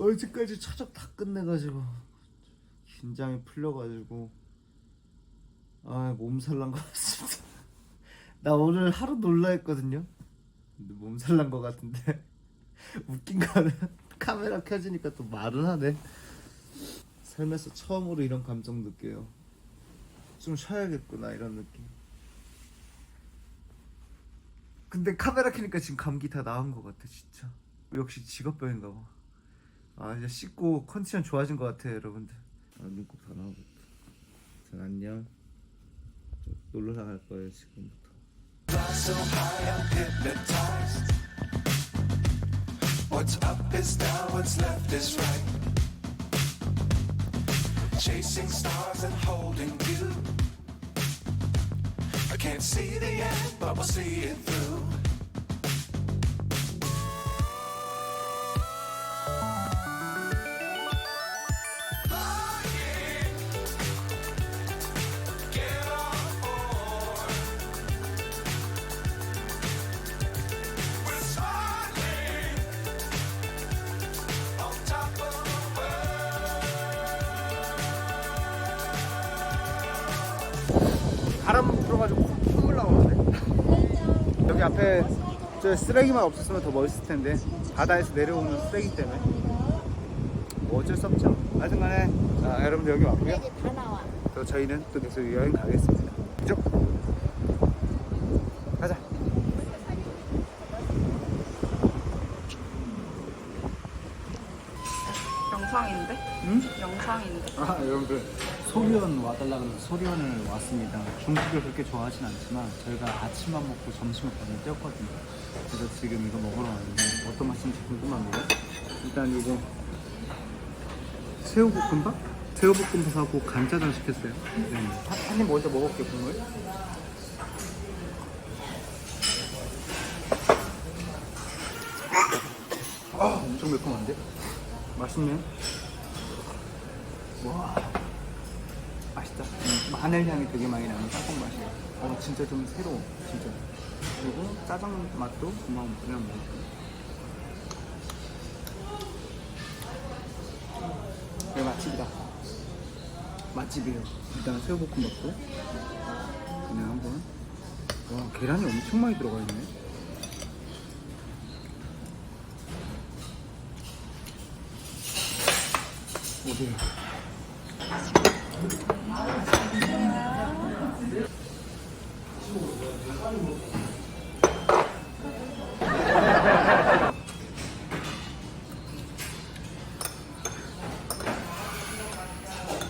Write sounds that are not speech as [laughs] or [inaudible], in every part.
어, 어제까지 차적 다 끝내가지고 긴장이 풀려가지고 아 몸살 난 것 같습니다. [laughs] 나 오늘 하루 놀라 했거든요. 몸살 난 것 같은데 [laughs] 웃긴 거는 카메라 켜지니까 또 말은 하네. 살면서 처음으로 이런 감정 느껴요. 좀 쉬어야겠구나 이런 느낌. 근데 카메라 켜니까 지금 감기 다 나은 것 같아 진짜. 역시 직업병인가 봐. 아 이제 씻고 컨디션 좋아진 것 같아요 여러분들. 아 눈곱 다 나오고. 전 안녕. 저 놀러 나갈 거예요 지금부터. so high I'm hypnotized. What's up is down, what's left is right. Chasing stars and holding you. I can't see the end, but we'll see it through. 앞에 저 쓰레기만 없었으면 더 멋있을 텐데. 바다에서 내려오는 쓰레기 때문에. 뭐 어쩔 수 없죠. 하여튼간에 아, 여러분들 여기 왔고요. 다 나와. 또 저희는 또 계속 여행 가겠습니다. 그죠? 소리원 와달라 그래서 소리원을 왔습니다. 중식을 그렇게 좋아하진 않지만 저희가 아침만 먹고 점심을 거의 떼었거든요. 그래서 지금 이거 먹으러 왔는데 어떤 맛인지 궁금합니다. 일단 이거 새우볶음밥? 새우볶음밥 하고 간짜장 시켰어요. 네. 한- 한입 먼저 먹어볼게요 국물. 아 엄청 매콤한데? 맛있네. 와 맛있다. 음, 마늘 향이 되게 많이 나는 짬뽕 맛이에요. 어 진짜 좀 새로워 진짜. 그리고 짜장 맛도 그만 그냥 먹을게요 여기 맛집이다. 맛집이에요. 일단 새우볶음밥도 그냥 한번. 와 계란이 엄청 많이 들어가 있네. 어디야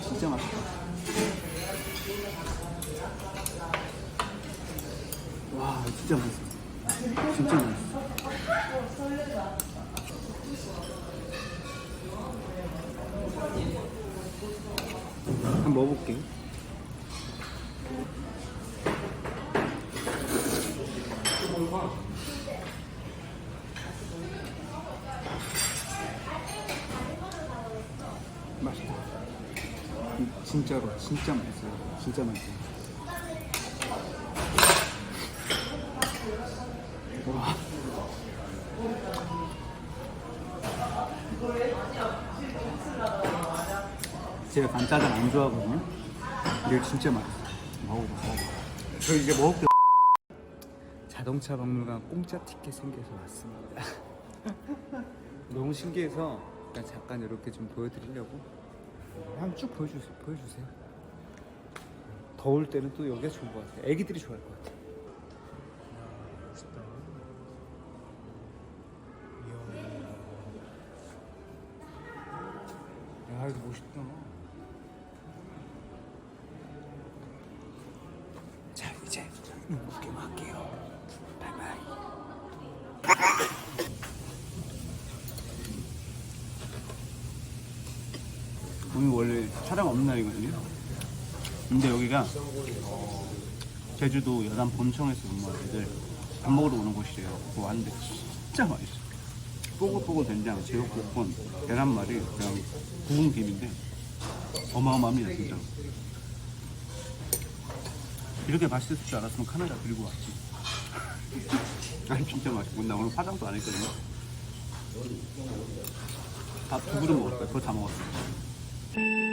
진짜 맛있다. 와, 진짜 맛있어. 진짜 맛있어. 한번 먹어볼게. 맛있다. 음, 진짜로 진짜 맛있어요. 진짜 맛있어요. 와. 제가 간짜장 안 좋아하거든요. 이거 진짜 맛있어. 먹어봐. 먹어봐. 저 이제 먹을게요. 자동차 박물관 공짜 티켓 생겨서 왔습니다. [laughs] 너무 신기해서 일단 잠깐 이렇게 좀 보여드리려고 한번 쭉 보여주세요. 보여주세요. 더울 때는 또 여기가 좋은 것 같아요. 애기들이 좋아할 것 같아요. 야 이거 멋있다. 자 이제 눈곱게 할게요. 바이바이. 오늘 촬영 없는 날이거든요. 근데 여기가 제주도 여단 본청에서 근무하는 애들 밥 먹으러 오는 곳이래요. 그거 왔는데 진짜 맛있어. 뽀글뽀글 된장, 제육볶음, 계란말이, 그냥 구운 김인데 어마어마합니다 진짜. 이렇게 맛있을 줄 알았으면 카메라 들고 왔지. [laughs] 아니 진짜 맛있고 나 오늘 화장도 안 했거든요. 밥 두 그릇 먹을 거예요. 그거 다 먹었어요.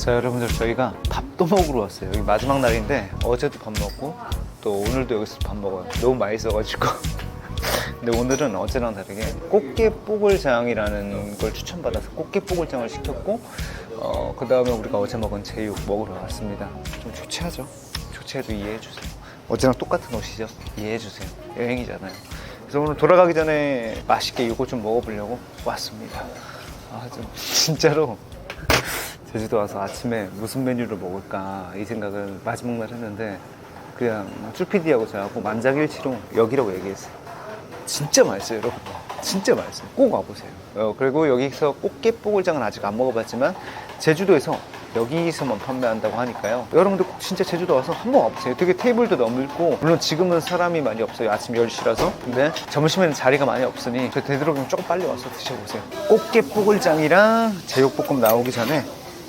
자 여러분들 저희가 밥도 먹으러 왔어요. 여기 마지막 날인데 어제도 밥 먹고 또 오늘도 여기서 밥 먹어요. 너무 맛있어가지고. [laughs] 근데 오늘은 어제랑 다르게 꽃게 뽀글장이라는 걸 추천받아서 꽃게 뽀글장을 시켰고 어, 그 다음에 우리가 어제 먹은 제육 먹으러 왔습니다. 좀 조치하죠. 조치해도 이해해주세요. 어제랑 똑같은 옷이죠? 이해해주세요. 여행이잖아요. 그래서 오늘 돌아가기 전에 맛있게 이거 좀 먹어보려고 왔습니다. 아 좀 진짜로 제주도 와서 아침에 무슨 메뉴를 먹을까 이 생각을 마지막 날 했는데 그냥 쭈피디하고 저하고 만장일치로 여기라고 얘기했어요. 진짜 맛있어요, 여러분. 진짜 맛있어요. 꼭 와보세요. 어, 그리고 여기서 꽃게뽀글장은 아직 안 먹어봤지만 제주도에서 여기서만 판매한다고 하니까요. 여러분들 꼭 진짜 제주도 와서 한번 와보세요. 되게 테이블도 넓고 물론 지금은 사람이 많이 없어요. 아침 10시라서. 근데 점심에는 자리가 많이 없으니 저 되도록이면 조금 빨리 와서 드셔보세요. 꽃게 뽀글장이랑 제육볶음 나오기 전에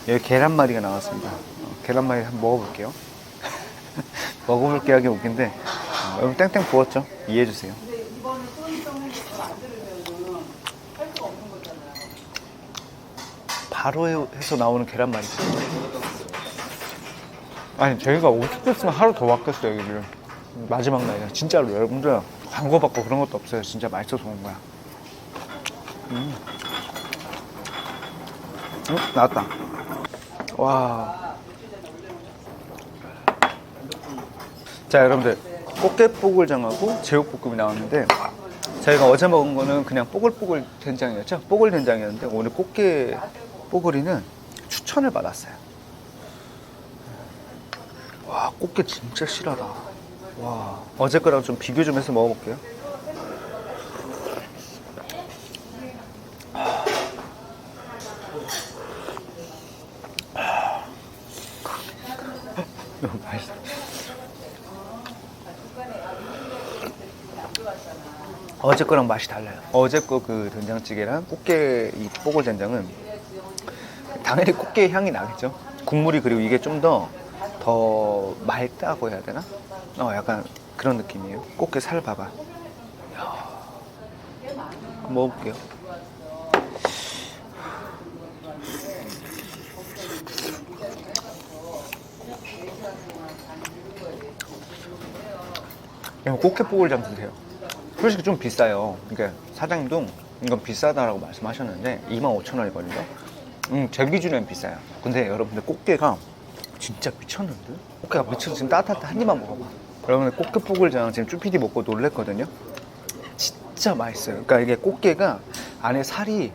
여기 계란말이가 나왔습니다. 어, 계란말이 한번 먹어볼게요. [laughs] 먹어볼게 하기 웃긴데 어, 땡땡 부었죠? 이해해주세요. 바로 해- 해서 나오는 계란말이. 아니 저희가 50대 으면 하루 더 바뀌었어요 여기를. 마지막 날이야. 진짜로 여러분들 광고 받고 그런 것도 없어요. 진짜 맛있어서 온 거야. 음. 음, 나왔다. 와. 자, 여러분들. 꽃게뽀글장하고 제육볶음이 나왔는데 저희가 어제 먹은 거는 그냥 뽀글뽀글 된장이었죠? 뽀글 된장이었는데 오늘 꽃게 뽀글이는 추천을 받았어요. 와, 꽃게 진짜 실하다. 와, 어제 거랑 좀 비교 좀 해서 먹어볼게요. 너무 맛있어. 어제 거랑 맛이 달라요. 어제 거 그 된장찌개랑 꽃게 이 뽀글 된장은 당연히 꽃게 향이 나겠죠. 국물이 그리고 이게 좀 더 더 맑다고 해야 되나? 어 약간 그런 느낌이에요. 꽃게 살 봐봐. 먹어볼게요. 이거 꽃게 뽀글장 드세요. 솔직히 좀 비싸요. 그러니까 사장님도 이건 비싸다라고 말씀하셨는데 25,000원이거든요. 음, 제 기준엔 비싸요. 근데 여러분들 꽃게가 진짜 미쳤는데? 꽃게가 미쳤어. 지금 따뜻할 때한 입만 먹어봐. 여러분들 꽃게 뽀글장 지금 쭈피디 먹고 놀랬거든요. 진짜 맛있어요. 그러니까 이게 꽃게가 안에 살이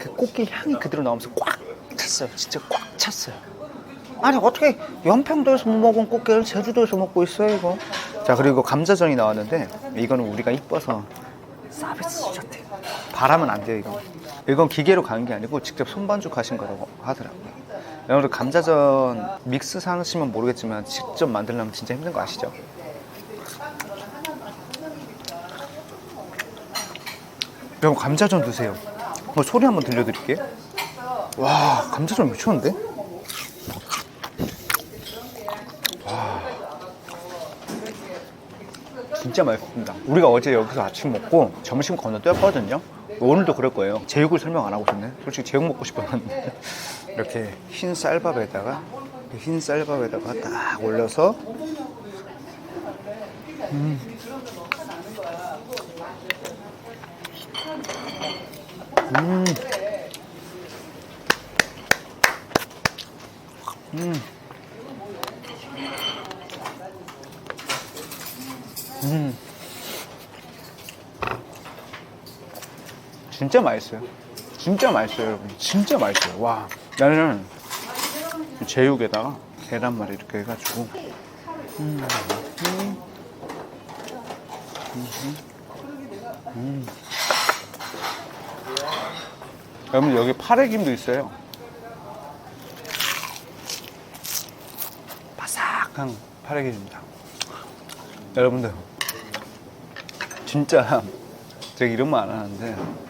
그 꽃게 향이 그대로 나오면서 꽉 찼어요. 진짜 꽉 찼어요. 아니 어떻게 연평도에서 못 먹은 꽃게를 제주도에서 먹고 있어요 이거 자 그리고 감자전이 나왔는데 이거는 우리가 이뻐서 서비스 주셨대요 바라면 안 돼요 이거 이건 기계로 가는 게 아니고 직접 손반죽 하신 거라고 하더라고요. 여러분들 감자전 믹스 사시면 모르겠지만 직접 만들려면 진짜 힘든 거 아시죠? 여러분 감자전 드세요. 뭐 소리 한번 들려드릴게요. 와 감자전 미쳤는데? 진짜 맛있습니다. 우리가 어제 여기서 아침 먹고 점심 건너 뛰었거든요. 오늘도 그럴 거예요. 제육을 설명 안 하고 있었네. 솔직히 제육 먹고 싶었는데 [laughs] 이렇게 흰 쌀밥에다가 흰 쌀밥에다가 딱 올려서 음. 음. 진짜 맛있어요. 진짜 맛있어요, 여러분. 진짜 맛있어요. 와. 나는 제육에다가 계란말이 이렇게 해가지고. 음. 음. 음. 여러분, 여기 파래김도 있어요. 바삭한 파래김입니다. 여러분들 진짜 제가 이런 말 안 하는데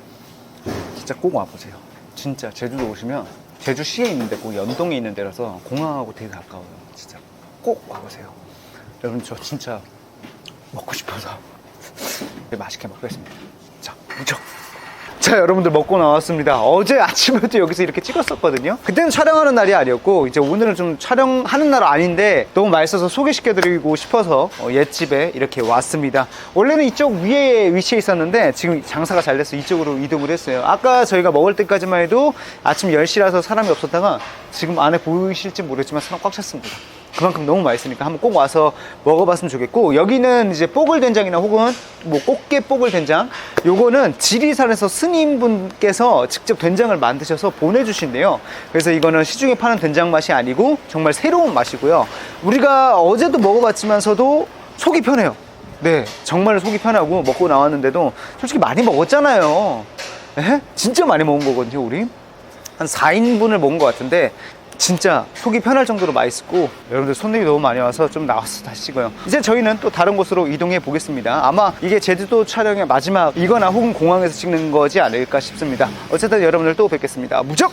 진짜 꼭 와보세요. 진짜 제주도 오시면 제주시에 있는데 꼭 연동에 있는 데라서 공항하고 되게 가까워요. 진짜 꼭 와보세요. 여러분 저 진짜 먹고 싶어서 [laughs] 맛있게 먹겠습니다. 자, 무척. 자, 여러분들 먹고 나왔습니다. 어제 [laughs] 아침에도 여기서 이렇게 찍었었거든요. 그때는 촬영하는 날이 아니었고, 이제 오늘은 좀 촬영하는 날 아닌데, 너무 맛있어서 소개시켜 드리고 싶어서 어, 옛집에 이렇게 왔습니다. 원래는 이쪽 위에 위치해 있었는데, 지금 장사가 잘 돼서 이쪽으로 이동을 했어요. 아까 저희가 먹을 때까지만 해도 아침 10시라서 사람이 없었다가, 지금 안에 보이실지 모르겠지만 사람 꽉 찼습니다. 그만큼 너무 맛있으니까 한번 꼭 와서 먹어봤으면 좋겠고 여기는 이제 뽀글 된장이나 혹은 뭐 꽃게 뽀글 된장 요거는 지리산에서 스님분께서 직접 된장을 만드셔서 보내주신대요. 그래서 이거는 시중에 파는 된장 맛이 아니고 정말 새로운 맛이고요. 우리가 어제도 먹어봤지만서도 속이 편해요. 네 정말 속이 편하고 먹고 나왔는데도 솔직히 많이 먹었잖아요. 에? 진짜 많이 먹은 거거든요 우리. 한 4인분을 먹은 것 같은데 진짜 속이 편할 정도로 맛있고 여러분들 손님이 너무 많이 와서 좀 나와서 다시 찍어요. 이제 저희는 또 다른 곳으로 이동해 보겠습니다. 아마 이게 제주도 촬영의 마지막이거나 혹은 공항에서 찍는 거지 않을까 싶습니다. 어쨌든 여러분들 또 뵙겠습니다. 무적